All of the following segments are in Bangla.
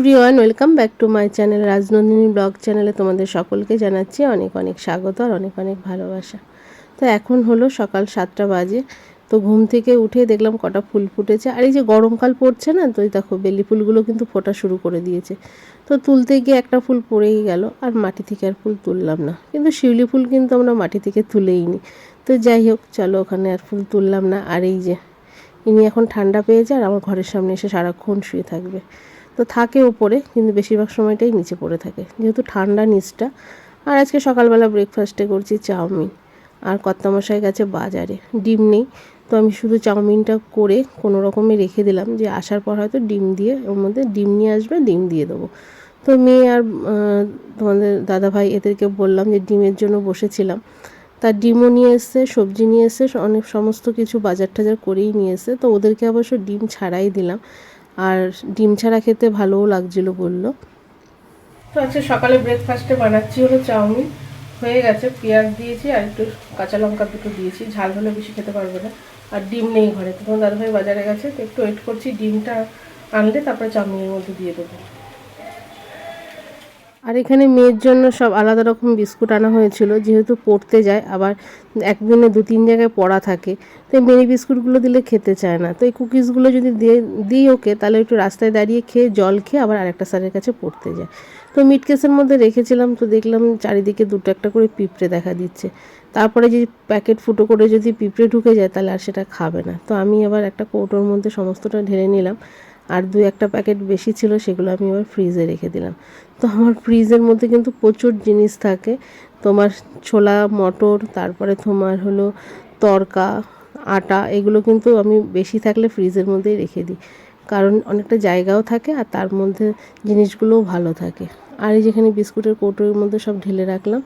Everyone, welcome back to my channel Rajnandini blog চ্যানেলে তোমাদের সকলকে জানাচ্ছি অনেক অনেক স্বাগত আর অনেক অনেক ভালোবাসা। তো এখন হলো সকাল সাতটা বাজে, তো ঘুম থেকে উঠে দেখলাম কটা ফুল ফুটেছে। আর এই যে গরমকাল পড়ছে না, তো দেখো বেলি ফুলগুলো কিন্তু ফোটা শুরু করে দিয়েছে। তো তুলতে গিয়ে একটা ফুল পড়েই গেল, আর মাটি থেকে আর ফুল তুললাম না। কিন্তু শিউলি ফুল কিন্তু আমরা মাটি থেকে তুলেই নি তো যাই হোক, চলো ওখানে আর ফুল তুললাম না। আর এই যে ইনি এখন ঠান্ডা পেয়ে যায় আর আমার ঘরের সামনে এসে সারাক্ষণ শুয়ে থাকবে। তো থাকে উপরে, কিন্তু বেশিরভাগ সময়টাই নিচে পড়ে থাকে। যেহেতু ঠান্ডা নিচটা, আর আজকে সকালবেলা ব্রেকফাস্টে করছি চাউমিন। আর কর্তামশাই গেছে বাজারে। ডিম নেই, তো আমি শুধু চাউমিনটা করে কোনো রকমে রেখে দিলাম যে আসার পর হয়তো ডিম দিয়ে, ওর মধ্যে ডিম নিয়ে আসবে, ডিম দিয়ে দেবো। তো মেয়ে আর তোমাদের দাদাভাই এদেরকে বললাম যে ডিমের জন্য বসেছিলাম। তার ডিমও নিয়ে এসছে, সবজি নিয়ে এসছে অনেক সমস্ত কিছু বাজার টাজার করেই নিয়ে এসছে। তো ওদেরকে অবশ্য ডিম ছাড়াই দিলাম। আর ডিম ছাড়া খেতে ভালোও লাগছিল বলল। তো আচ্ছা সকালে ব্রেকফাস্টে বানাচ্ছি হলো চাউমিন। হয়ে গেছে, পেঁয়াজ দিয়েছি আর একটু কাঁচা লঙ্কা দুটো দিয়েছি। ঝাল হলে বেশি খেতে পারবে না। আর ডিম নেই ঘরে। তো তোমার দাদাভাই বাজারে গেছে, তো একটু ওয়েট করছি ডিমটা আনলে তারপরে চাউমিনের মধ্যে দিয়ে দেবো। আর এখানে মেয়ের জন্য সব আলাদা রকম বিস্কুট আনা হয়েছিল, যেহেতু পড়তে যায়, আবার একদিনে দু তিন জায়গায় পড়া থাকে। তো এই মেরি বিস্কুটগুলো দিলে খেতে চায় না। তো এই কুকিজগুলো যদি দিই ওকে, তাহলে একটু রাস্তায় দাঁড়িয়ে খেয়ে জল খেয়ে আবার আরেকটা স্যারের কাছে পড়তে যায়। তো মিট কেসের মধ্যে রেখেছিলাম, তো দেখলাম চারিদিকে দুটো একটা করে পিঁপড়ে দেখা দিচ্ছে। তারপরে যদি প্যাকেট ফুটো করে যদি পিঁপড়ে ঢুকে যায়, তাহলে আর সেটা খাবে না। তো আমি আবার একটা কৌটোর মধ্যে সমস্তটা ঢেলে নিলাম। আর দু একটা প্যাকেট বেশি ছিল সেগুলো আমি আবার ফ্রিজে রেখে দিলাম। তো আমার ফ্রিজের মধ্যে কিন্তু প্রচুর জিনিস থাকে। তোমার ছোলা, মটর, তারপরে তোমার হলো তরকা, আটা, এগুলো কিন্তু আমি বেশি থাকলে ফ্রিজের মধ্যেই রেখে দিই। কারণ অনেকটা জায়গাও থাকে আর তার মধ্যে জিনিসগুলোও ভালো থাকে। আর এই যেখানে বিস্কুটের কৌটোর মধ্যে সব ঢেলে রাখলাম,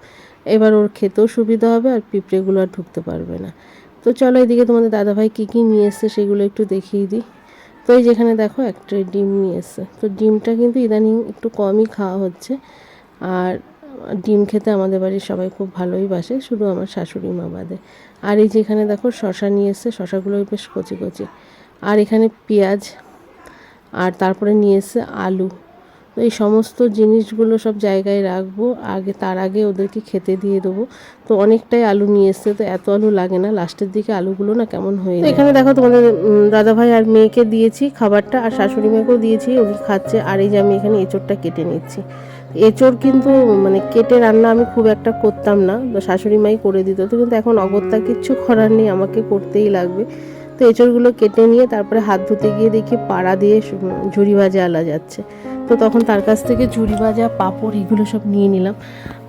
এবার ওর খেতেও সুবিধা হবে আর পিঁপড়েগুলো আর ঢুকতে পারবে না। তো চলো এদিকে তোমাদের দাদাভাই কী কী নিয়ে এসছে সেগুলো একটু দেখিয়ে দিই। তো এই যেখানে দেখো একটা ডিম নিয়ে এসছে। তো ডিমটা কিন্তু ইদানিং একটু কমই খাওয়া হচ্ছে। আর ডিম খেতে আমাদের বাড়ির সবাই খুব ভালোই বাসে, শুধু আমার শাশুড়ি মা বাদে। আর এই যেখানে দেখো শশা নিয়ে এসছে শশাগুলো বেশ কচি কচি। আর এখানে পেঁয়াজ, আর তারপরে নিয়ে এসছে আলু। এই সমস্ত জিনিসগুলো সব জায়গায় রাখব। আগে, তার আগে ওদেরকে খেতে দিয়ে দেবো। তো অনেকটাই আলু নিয়ে এসছে, তো এত আলু লাগে না। লাস্টের দিকে আলুগুলো না কেমন হয়ে। এখানে দেখো তোমাদের দাদাভাই আর মেয়েকে দিয়েছি, খাবারটা, আর শাশুড়ি মেয়েকেও দিয়েছি, ওকে খাচ্ছে। আর এই যে আমি এখানে এঁচোড়টা কেটে নিচ্ছি। এঁচোড় কিন্তু মানে কেটে রান্না আমি খুব একটা করতাম না। শাশুড়ি মাই করে দিত। তো কিন্তু এখন অগত্যা কিচ্ছু করার নেই, আমাকে করতেই লাগবে। তো এঁচড়গুলো কেটে নিয়ে তারপরে হাত ধুতে গিয়ে দেখি পাড়া দিয়ে ঝুড়ি ভাজা আলা যাচ্ছে। তো তখন তার কাছ থেকে ঝুড়ি ভাজা, পাঁপড় এগুলো সব নিয়ে নিলাম।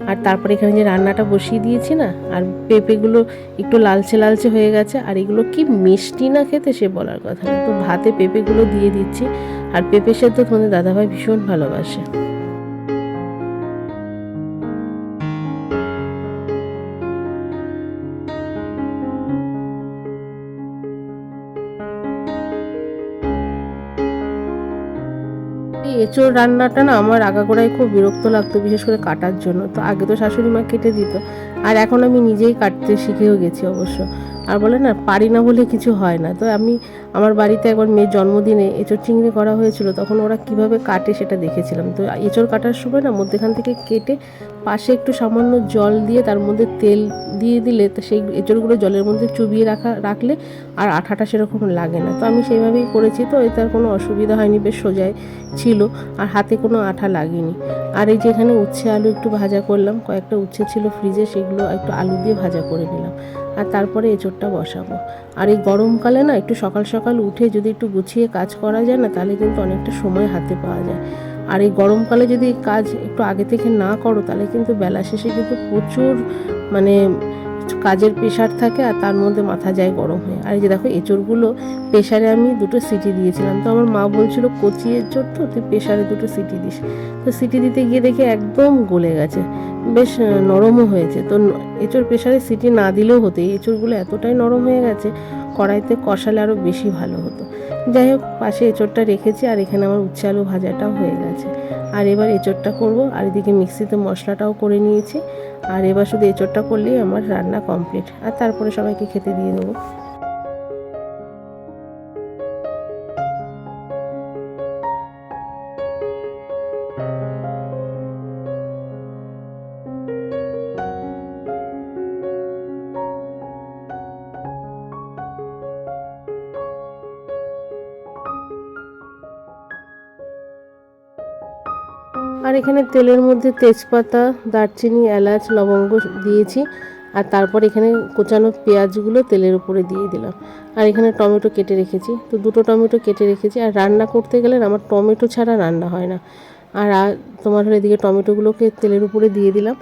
আর তারপরে এখানে যে রান্নাটা বসিয়ে দিয়েছি না, আর পেঁপেগুলো একটু লালচে লালচে হয়ে গেছে, আর এগুলো কি মিষ্টি না খেতে সে বলার কথা তো ভাতে পেঁপেগুলো দিয়ে দিচ্ছি, আর পেঁপে সেদ্ধ তোমাদের দাদাভাই ভীষণ ভালোবাসে। এঁচোড় রান্নাটা না আমার আগাগোড়ায় খুব বিরক্ত লাগতো, বিশেষ করে কাটার জন্য। তো আগে তো শাশুড়ি মা কেটে দিত। আর এখন আমি নিজেই কাটতে শিখেও গেছি অবশ্য। আর বলে না, পারি না বলে কিছু হয় না। তো আমি আমার বাড়িতে একবার মেয়ের জন্মদিনে এঁচোড় চিংড়ি করা হয়েছিল, তখন ওরা কীভাবে কাটে সেটা দেখেছিলাম। তো এঁচোড় কাটার সময় না মধ্যেখান থেকে কেটে পাশে একটু সামান্য জল দিয়ে তার মধ্যে তেল দিয়ে দিলে তো সেই এঁচোড়গুলো জলের মধ্যে চুবিয়ে রাখা, রাখলে আর আঠাটা সেরকম লাগে না। তো আমি সেইভাবেই করেছি, তো এতে আর কোনো অসুবিধা হয়নি, বেশ সোজায় ছিল আর হাতে কোনো আঠা লাগেনি। আর এই যে এখানে উচ্ছে আলু একটু ভাজা করলাম, কয়েকটা উচ্ছে ছিল ফ্রিজে সেগুলো একটু আলু দিয়ে ভাজা করে নিলাম। আর তারপরে এঁচোড়টা বসাবো। আর এই গরমকালে না, একটু সকাল সকাল উঠে যদি একটু গুছিয়ে কাজ করা যায় না, তাহলে কিন্তু অনেকটা সময় হাতে পাওয়া যায়। আর এই গরমকালে যদি কাজ একটু আগে থেকে না করো, তাহলে কিন্তু বেলা শেষে কিন্তু প্রচুর মানে কাজের প্রেশার থাকে আর তার মধ্যে মাথা যায় গরম হয়ে। আর এই যে দেখো, এঁচড়গুলো প্রেশারে আমি দুটো সিটি দিয়েছিলাম। তো আমার মা বলছিল, কচি এঁচড় তো, তুই প্রেশারে দুটো সিটি দিস। তো সিটি দিতে গিয়ে দেখি একদম গলে গেছে। বেশ নরমও হয়েছে। তো এঁচোড় প্রেশারে সিটি না দিলেও হতো। এই এঁচড়গুলো এতটাই নরম হয়ে গেছে কড়াইতে কষালে আরও বেশি ভালো হতো। যাই হোক, পাশে এঁচড়টা রেখেছি আর এখানে আমার উচ্ছে আলু ভাজাটাও হয়ে গেছে। আর এবার এঁচড়টা করব আর এদিকে মিক্সিতে মশলাটাও করে নিয়েছি। আর এবার শুধু এঁচড়টা করলেই আমার রান্না কমপ্লিট। আর তারপরে সবাইকে খেতে দিয়ে দেবো। এখানে তেলের মধ্যে তেজপাতা, দারচিনি, এলাচ, লবঙ্গ দিয়েছি। আর তারপর এখানে কোচানো পেঁয়াজগুলো তেলের উপরে দিয়ে দিলাম। আর এখানে টমেটো কেটে রেখেছি। তো দুটো টমেটো কেটে রেখেছি। আর রান্না করতে গেলে আমার টমেটো ছাড়া রান্না হয় না। আর তোমার হলো এদিকে টমেটোগুলোকে তেলের উপরে দিয়ে দিলাম।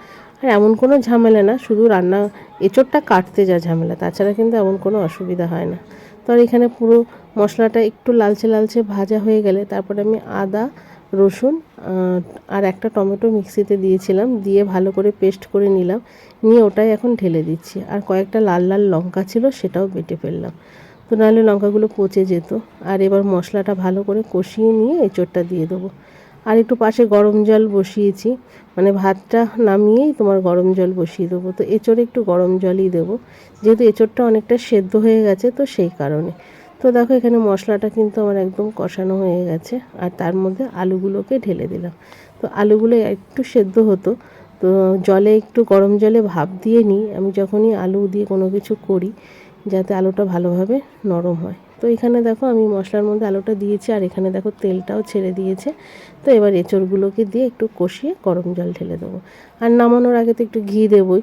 আর এমন কোনো ঝামেলা না, শুধু রান্না, এঁচোড়টা কাটতে যা ঝামেলা, তাছাড়া কিন্তু এমন কোনো অসুবিধা হয় না। তো এখানে পুরো মশলাটা একটু লালচে লালচে ভাজা হয়ে গেলে, তারপরে আমি আদা রসুন আর একটা টমেটো মিক্সিতে দিয়েছিলাম, দিয়ে ভালো করে পেস্ট করে নিলাম। নিয়ে ওটাই এখন ঢেলে দিচ্ছি। আর কয়েকটা লাল লাল লঙ্কা ছিল, সেটাও বেটে ফেললাম। তো নাহলে লঙ্কাগুলো পচে যেত। আর এবার মশলাটা ভালো করে কষিয়ে নিয়ে এঁচোড়টা দিয়ে দেবো। আর একটু পাশে গরম জল বসিয়েছি। মানে ভাতটা নামিয়েই তোমার গরম জল বসিয়ে দেবো। তো এঁচোড়ে একটু গরম জলই দেবো। যেহেতু এঁচোড়টা অনেকটা সেদ্ধ হয়ে গেছে, তো সেই কারণে। তো দেখো, এখানে মশলাটা কিন্তু আমার একদম কষানো হয়ে গেছে, আর তার মধ্যে আলুগুলোকে ঢেলে দিলাম। তো আলুগুলো একটু সেদ্ধ হতো, তো জলে একটু গরম জলে ভাপ দিয়ে নিই। আমি যখনই আলু দিয়ে কোনো কিছু করি, যাতে আলুটা ভালোভাবে নরম হয়। তো এখানে দেখো, আমি মশলার মধ্যে আলুটা দিয়েছি, আর এখানে দেখো, তেলটাও ছেড়ে দিয়েছে। তো এবার এঁচড়গুলোকে দিয়ে একটু কষিয়ে গরম জল ঢেলে দেবো। আর নামানোর আগে তো একটু ঘি দেবই।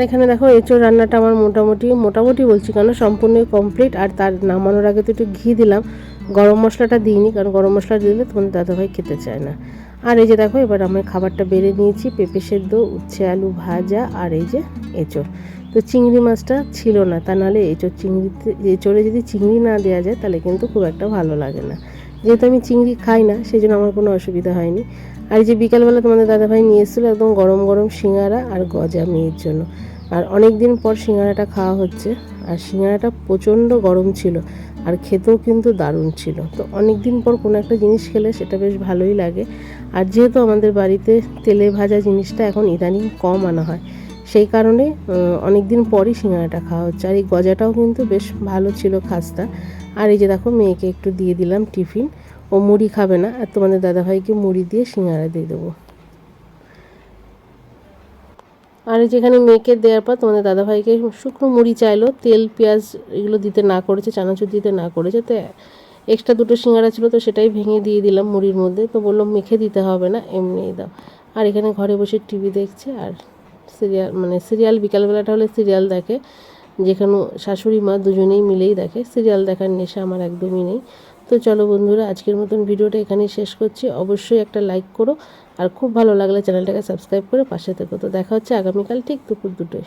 আর এখানে দেখো এঁচোড় রান্নাটা আমার মোটামুটি মোটামুটি বলছি কেন? সম্পূর্ণই কমপ্লিট আর তার নামানোর আগে তো একটু ঘি দিলাম। গরম মশলাটা দিইনি, কারণ গরম মশলা দিলে তোমাদের দাদাভাই খেতে চায় না। আর এই যে দেখো, এবার আমি খাবারটা বেড়ে নিয়েছি, পেঁপে সেদ্ধ, উচ্ছে আলু ভাজা আর এই যে এঁচোড়। তো চিংড়ি মাছটা ছিল না, তা নাহলে এঁচোড় চিংড়িতে, এঁচোড়ে যদি চিংড়ি না দেওয়া যায়, তাহলে কিন্তু খুব একটা ভালো লাগে না। যেহেতু আমি চিংড়ি খাই না সেই জন্য আমার কোনো অসুবিধা হয়নি। আর এই যে বিকালবেলা তোমাদের দাদাভাই নিয়ে এসেছিল একদম গরম গরম সিঙ্গারা আর গজা মেয়ের জন্য। আর অনেক দিন পর সিঙ্গারাটা খাওয়া হচ্ছে। আর সিঙ্গারাটা প্রচণ্ড গরম ছিল আর খেতেও কিন্তু দারুণ ছিল। তো অনেক দিন পর কোনো একটা জিনিস খেলে সেটা বেশ ভালোই লাগে। আর যেহেতু আমাদের বাড়িতে তেলে ভাজা জিনিসটা এখন ইদানিং কম আনা হয়, সেই কারণে অনেক দিন পরই সিঙ্গারাটা খাওয়া হচ্ছে। আর এই গজাটাও কিন্তু বেশ ভালো ছিল খাস্তা। আর এই যে দেখো, মেয়েকে একটু দিয়ে দিলাম টিফিন। ও মুড়ি খাবে না। আর তোমাদের দাদাভাইকে মুড়ি দিয়ে সিঙ্গারা দিয়ে দেবো। আর যেখানে মেয়েকে দেওয়ার পর তোমাদের দাদাভাইকে শুকনো মুড়ি চাইলো, তেল, পেঁয়াজ এগুলো দিতে না করেছে, চানাচুর দিতে না করেছে, তো এক্সট্রা দুটো সিঙ্গারা ছিল তো সেটাই ভেঙে দিয়ে দিলাম মুড়ির মধ্যে। তো বলল মেখে দিতে হবে না এমনিই দাও। আর এখানে ঘরে বসে টিভি দেখছে আর সিরিয়াল মানে সিরিয়াল, বিকালবেলাটা হলে সিরিয়াল দেখে। যেখানে শাশুড়ি মা দুজনেই মিলেই দেখে, সিরিয়াল দেখার নেশা আমার একদমই নেই। তো চলো বন্ধুরা, আজকের মতন ভিডিওটা এখানেই শেষ করছি। অবশ্যই একটা লাইক করো, আর খুব ভালো লাগলে চ্যানেলটাকে সাবস্ক্রাইব করে পাশে থেকো। তো দেখা হচ্ছে আগামীকাল ঠিক দুপুর দুটোয়।